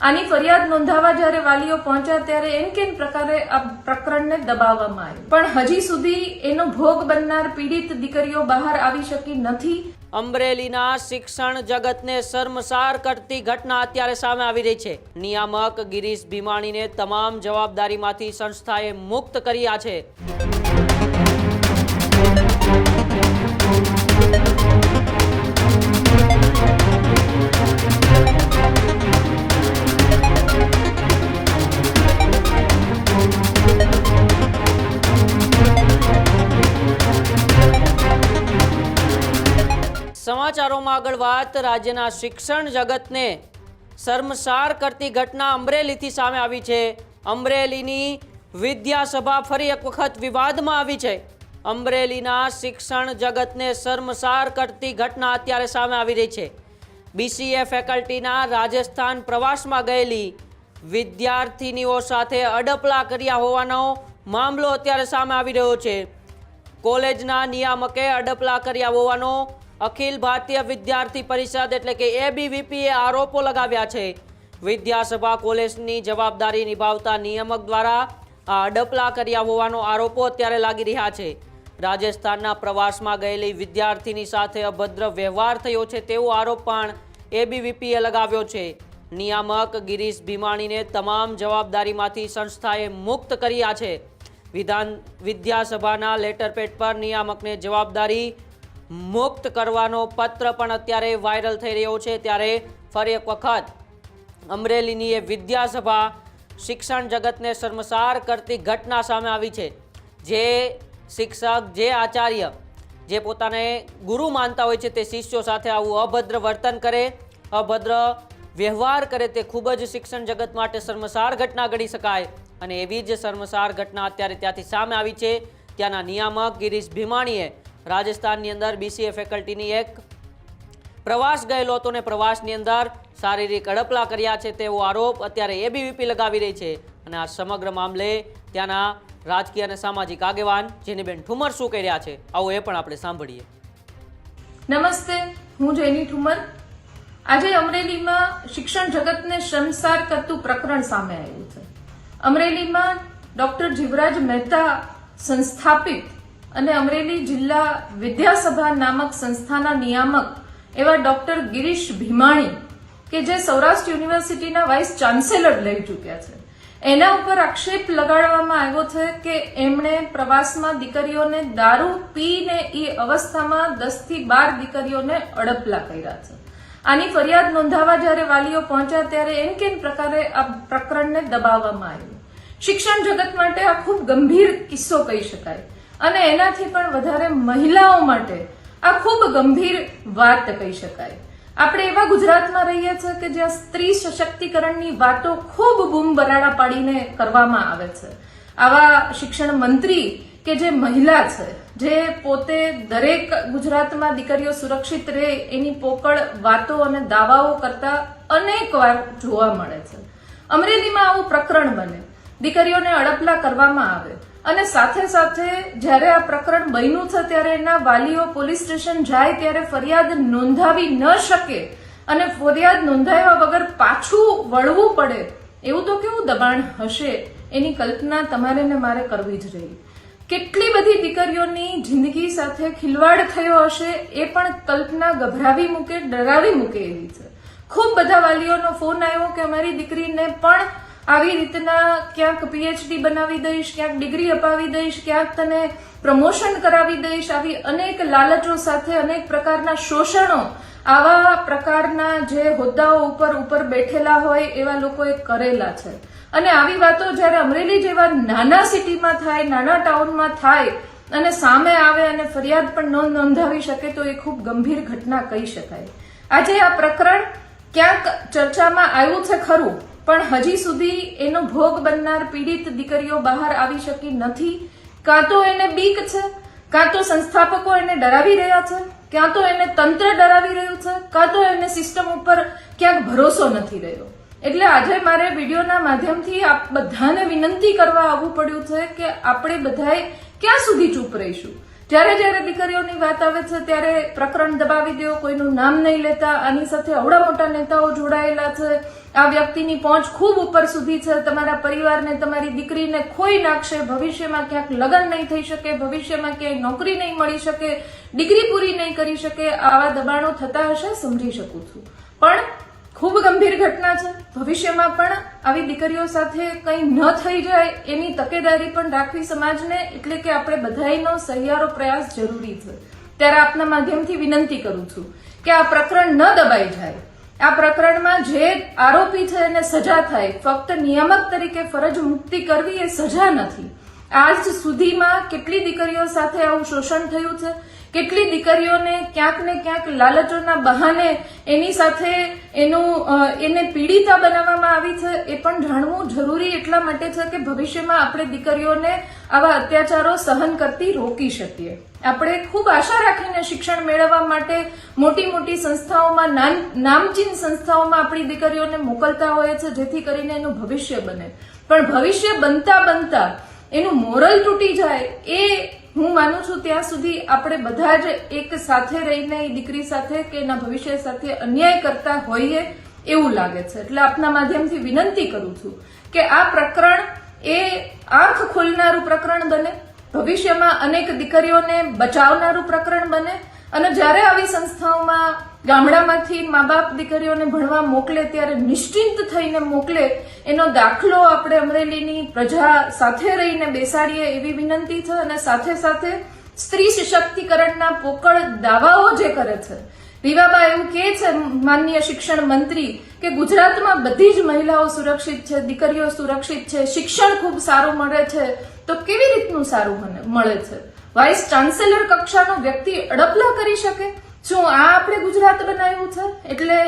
આની ફરિયાદ નોંધાવા જ્યારે વાલીઓ પહોંચ્યા ત્યારે એમ કેમ પ્રકારે આ પ્રકરણને દબાવવામાં આવ્યું? પણ હજી સુધી એનો ભોગ બનનાર પીડિત દીકરીઓ બહાર આવી શકી નથી. અમરેલીના શિક્ષણ જગતને શર્મસાર કરતી ઘટના અત્યારે સામે આવી રહી છે. નિયામક ગિરીશ ભીમાણીને તમામ જવાબદારીમાંથી સંસ્થાએ મુક્ત કર્યા છે. આગળ વાત, રાજ્યના શિક્ષણ જગતને શર્મસાર કરતી ઘટના અમરેલીથી સામે આવી છે. અમરેલીની વિદ્યાસભા ફરી એક વખત વિવાદમાં આવી છે. અમરેલીના શિક્ષણ જગતને શર્મસાર કરતી ઘટના અત્યારે સામે આવી રહી છે. બીસીએ ફેકલ્ટીના રાજસ્થાન પ્રવાસમાં ગયેલી વિદ્યાર્થીનીઓ સાથે અડપલા કર્યા હોવાનો મામલો અત્યારે સામે આવી રહ્યો છે. કોલેજના નિયામકે અડપલા કર્યા હોવાનો અખિલ ભારતીય વિદ્યાર્થી પરિષદ એટલે કે એબીવીપીએ આરોપો લગાવ્યા છે. વિદ્યાસભા કોલેજની જવાબદારી નિભાવતા નિયામક દ્વારા આ અડપલા કર્યા હોવાનો આરોપો અત્યારે લાગી રહ્યા છે. રાજસ્થાનના પ્રવાસમાં ગયેલી વિદ્યાર્થીની સાથે અભદ્ર વ્યવહાર થયો છે તેવો આરોપ પણ એબીવીપીએ લગાવ્યો છે. નિયામક ગિરીશ ભીમાણીને તમામ જવાબદારીમાંથી સંસ્થાએ મુક્ત કર્યા છે. વિધાન વિદ્યાસભાના લેટર પેડ પર નિયામકને જવાબદારી મુક્ત કરવાનો પત્ર પણ અત્યારે વાયરલ થઈ રહ્યો છે. ત્યારે ફરી એક વખત અમરેલીની એ વિદ્યાસભા શિક્ષણ જગતને શર્મસાર કરતી ઘટના સામે આવી છે. જે શિક્ષક, જે આચાર્ય, જે પોતાને ગુરુ માનતા હોય છે તે શિષ્યો સાથે આવું અભદ્ર વર્તન કરે, અભદ્ર વ્યવહાર કરે તે ખૂબ જ શિક્ષણ જગત માટે શર્મસાર ઘટના ગણી શકાય. અને એવી જ શર્મસાર ઘટના અત્યારે ત્યાંથી સામે આવી છે. ત્યાંના નિયામક ગિરીશ ભીમાણીએ રાજસ્થાનની અંદર બીસીએ ફેકલ્ટીની એક પ્રવાસ ગયેલો હતો ને પ્રવાસની અંદર શારીરિક અડપલા કર્યા છે તેવો આરોપ અત્યારે એબીવીપી લગાવી રહી છે. અને આ સમગ્ર મામલે ત્યાંના રાજકીય અને સામાજિક આગેવાન જેનીબેન ઠુમર શું કહી રહ્યા છે? આવો એ પણ આપણે સાંભળીએ. નમસ્તે, હું જૈની ઠુમર. આજે અમરેલીમાં શિક્ષણ જગતને શમસાર કરતું પ્રકરણ સામે આવ્યું છે. અમરેલીમાં ડોક્ટર જીવરાજ મહેતા સંસ્થાપિત અને અમરેલી જિલ્લા વિદ્યાસભા નામક સંસ્થાના નિયામક એવા ડોક્ટર ગિરીશ ભીમાણી કે જે સૌરાષ્ટ્ર યુનિવર્સિટીના વાઇસ ચાન્સેલર લઈ ચૂક્યા છે. એના ઉપર આક્ષેપ લગાડવામાં આવ્યો છે કે એમણે પ્રવાસમાં દીકરીઓને દારૂ પીને એ અવસ્થામાં દસથી બાર દીકરીઓને અડપલા કર્યા છે. આની ફરિયાદ નોંધાવા જ્યારે વાલીઓ પહોંચ્યા ત્યારે એમ કેમ પ્રકારે આ પ્રકરણને દબાવવામાં આવ્યું? શિક્ષણ જગત માટે આ ખૂબ ગંભીર કિસ્સો કહી શકાય. અને એનાથી પણ વધારે મહિલાઓ માટે આ ખૂબ ગંભીર વાત કહી શકાય. આપણે એવા ગુજરાતમાં રહીએ છીએ કે જ્યાં સ્ત્રી સશક્તિકરણની વાતો ખૂબ બૂમ બરાડા પાડીને કરવામાં આવે છે. આવા શિક્ષણ મંત્રી કે જે મહિલા છે, જે પોતે દરેક ગુજરાતમાં દીકરીઓ સુરક્ષિત રહે એની પોકળ વાતો અને દાવાઓ કરતા અનેક વાર જોવા મળે છે. અમરેલીમાં આવું પ્રકરણ બને. દીકરીઓને અડપલા કરવામાં આવે. અને સાથે સાથે જ્યારે આ પ્રકરણ બન્યું છે ત્યારે એના વાલીઓ પોલીસ સ્ટેશન જાય ત્યારે ફરિયાદ નોંધાવી ન શકે અને ફરિયાદ નોંધાવ્યા વગર પાછું વળવું પડે, એવું તો કેવું દબાણ હશે? એની કલ્પના તમારે ને મારે કરવી જ રહી. કેટલી બધી દીકરીઓની જિંદગી સાથે ખિલવાડ થયો હશે એ પણ કલ્પના ગભરાવી મૂકે, ડરાવી મૂકે એવી છે. ખૂબ બધા વાલીઓનો ફોન આવ્યો કે અમારી દીકરીને પણ આવી રીતના ક્યાંક પીએચડી બનાવી દઈશ, ક્યાંક ડિગ્રી અપાવી દઈશ, ક્યાંક તને પ્રમોશન કરાવી દઈશ, આવી અનેક લાલચો સાથે, અનેક પ્રકારના શોષણો આવા પ્રકારના જે હોદ્દાઓ ઉપર ઉપર બેઠેલા હોય એવા લોકોએ કરેલા છે. અને આવી વાતો જ્યારે અમરેલી જેવા નાના સિટીમાં થાય, નાના ટાઉનમાં થાય અને સામે આવે અને ફરિયાદ પણ નોંધ નોંધાવી શકે તો એ ખૂબ ગંભીર ઘટના કહી શકાય. આજે આ પ્રકરણ ક્યાંક ચર્ચામાં આવ્યું છે ખરું. પણ હજી સુધી એનો ભોગ બનનાર પીડિત દીકરીઓ બહાર આવી શકી નથી. કાં તો એને બીક છે, કાં તો સંસ્થાપકો એને ડરાવી રહ્યા છે, ક્યાં તો એને તંત્ર ડરાવી રહ્યું છે, કાં તો એને સિસ્ટમ ઉપર ક્યાંક ભરોસો નથી રહ્યો. એટલે આજે મારે વિડીયોના માધ્યમથી આપ બધાને વિનંતી કરવા આવવું પડ્યું છે કે આપણે બધાએ ક્યાં સુધી ચૂપ રહીશું? જ્યારે જ્યારે દીકરીઓની વાત આવે છે, ત્યારે પ્રકરણ દબાવી દો, કોઈનું નામ નહીં લેતા, આની સાથે અવડા મોટા નેતાઓ જોડાયેલા છે. આ વ્યક્તિની પહોંચ ખૂબ ઉપર સુધી છે. તમારા પરિવારને, તમારી દીકરીને ખોઈ નાખશે. ભવિષ્યમાં ક્યાંક લગ્ન નહીં થઈ શકે, ભવિષ્યમાં ક્યાંય નોકરી નહીં મળી શકે, ડિગ્રી પૂરી નહીં કરી શકે. આવા દબાણો થતા હશે, સમજી શકું છું. પણ ખૂબ ગંભીર ઘટના છે. ભવિષ્યમાં પણ આવી દીકરીઓ સાથે કંઈ ન થઈ જાય એની તકેદારી પણ રાખવી સમાજને એટલે કે આપણે બધાયનો સહિયારો પ્રયાસ જરૂરી છે. ત્યારે આપના માધ્યમથી વિનંતી કરું છું કે આ પ્રકરણ ન દબાઈ જાય. આ પ્રકરણમાં જે આરોપી છે એને સજા થાય. ફક્ત નિયામક તરીકે ફરજ મુક્તિ કરવી એ સજા નથી. આજ સુધીમાં કેટલી દીકરીઓ સાથે આવું શોષણ થયું છે? કેટલી દીકરીઓને ક્યાંક ને ક્યાંક લાલચોના બહાને એની સાથે એનું એને પીડિતા બનાવવામાં આવી છે, એ પણ જાણવું જરૂરી એટલા માટે છે કે ભવિષ્યમાં આપણે દીકરીઓને આવા અત્યાચારો સહન કરતી રોકી શકીએ. આપણે ખૂબ આશા રાખીને શિક્ષણ મેળવવા માટે મોટી મોટી સંસ્થાઓમાં નામ નામચીન સંસ્થાઓમાં આપણી દીકરીઓને મોકલતા હોય છે જેથી કરીને એનું ભવિષ્ય બને. પણ ભવિષ્ય બનતા બનતા એનું મોરલ તૂટી જાય, એ હું માનું છું ત્યાં સુધી આપણે બધા જ એક સાથે રહીને એ દીકરી સાથે કે એના ભવિષ્ય સાથે અન્યાય કરતા હોઈએ એવું લાગે છે. એટલે આપના માધ્યમથી વિનંતી કરું છું કે આ પ્રકરણ એ આંખ ખોલનારું પ્રકરણ બને, ભવિષ્યમાં અનેક દીકરીઓને બચાવનારું પ્રકરણ બને અને જ્યારે આવી સંસ્થાઓમાં ગામડામાંથી મા બાપ દીકરીઓને ભણવા મોકલે ત્યારે નિશ્ચિંત થઈને મોકલે, એનો દાખલો આપણે અમરેલીની પ્રજા સાથે રહીને બેસાડીએ એવી વિનંતી છે અને સાથે સાથે સ્ત્રી સશક્તિકરણના પોકળ દાવાઓ જે કરે છે. રીવાબા એવું કહે છે માનનીય શિક્ષણ મંત્રી કે ગુજરાતમાં બધી જ મહિલાઓ સુરક્ષિત છે, દીકરીઓ સુરક્ષિત છે, શિક્ષણ ખૂબ સારું મળે છે. તો કેવી રીતનું સારું મળે છે? વાઇસ ચાન્સેલર કક્ષાનો વ્યક્તિ અડપલા કરી શકે? શું આ આપણે ગુજરાત બનાવ્યું છે, એટલે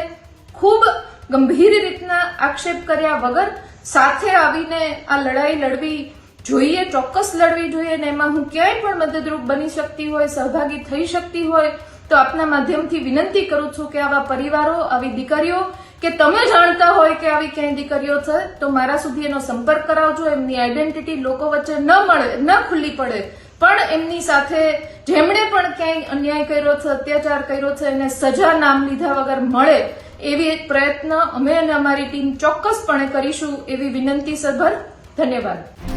ખૂબ ગંભીર રીતના આક્ષેપ કર્યા વગર સાથે આવીને આ લડાઈ લડવી જોઈએ, ચોક્કસ લડવી જોઈએ અને એમાં હું ક્યાંય પણ મદદરૂપ બની શકતી હોય, સહભાગી થઈ શકતી હોય, તો આપના માધ્યમથી વિનંતી કરું છું કે આવા પરિવારો, આવી દીકરીઓ કે તમે જાણતા હોય કે આવી ક્યાંય દીકરીઓ છે, તો મારા સુધી એનો સંપર્ક કરાવજો, એમની આઈડેન્ટિટી લોકો વચ્ચે ન મળે, ન ખુલ્લી પડે પણ એમની સાથે જેમણે પણ ક્યાંય અન્યાય કર્યો છે, અત્યાચાર કર્યો છે એને સજા નામ લીધા વગર મળે એવી એક પ્રયત્ન અમે અને અમારી ટીમ ચોક્કસપણે કરીશું એવી વિનંતી સભર ધન્યવાદ.